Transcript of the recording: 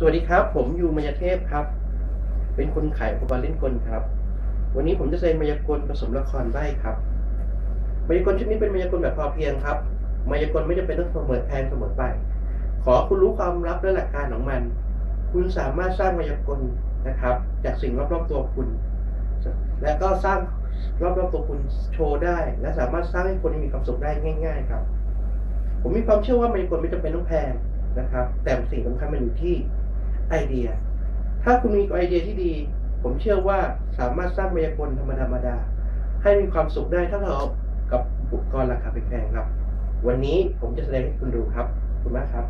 สวัสดีครับ ผมยูมายาเทพครับ เป็นคนขายอุปกรณ์เล่นกลครับ วันนี้ผมจะแสดงมายากลผสมละครใบ้ครับ มายากลชุดนี้เป็นมายากลแบบพอเพียงครับ มายากลไม่จำเป็นต้องเสมอแพงเสมอไป ขอคุณรู้ความลับและหลักการของมัน คุณสามารถสร้างมายากลนะครับ จากสิ่งรอบๆตัวคุณ และก็สร้างรอบๆตัวคุณโชว์ได้ และสามารถสร้างให้คนมีความสุขได้ง่าย ๆ ครับ ผมมีความเชื่อว่ามายากลไม่จำเป็นต้องแพงนะครับ แต่สิ่งสำคัญมันอยู่ที่ ไอเดีย ถ้าคุณมีไอเดียที่ดี ผมเชื่อว่าสามารถสร้างมายากลธรรมดาธรรมดา ให้มีความสุขได้ถ้าเราเอากับอุปกรณ์ราคาแพงๆครับ วันนี้ผมจะแสดงให้คุณดูครับ ขอบคุณมากครับ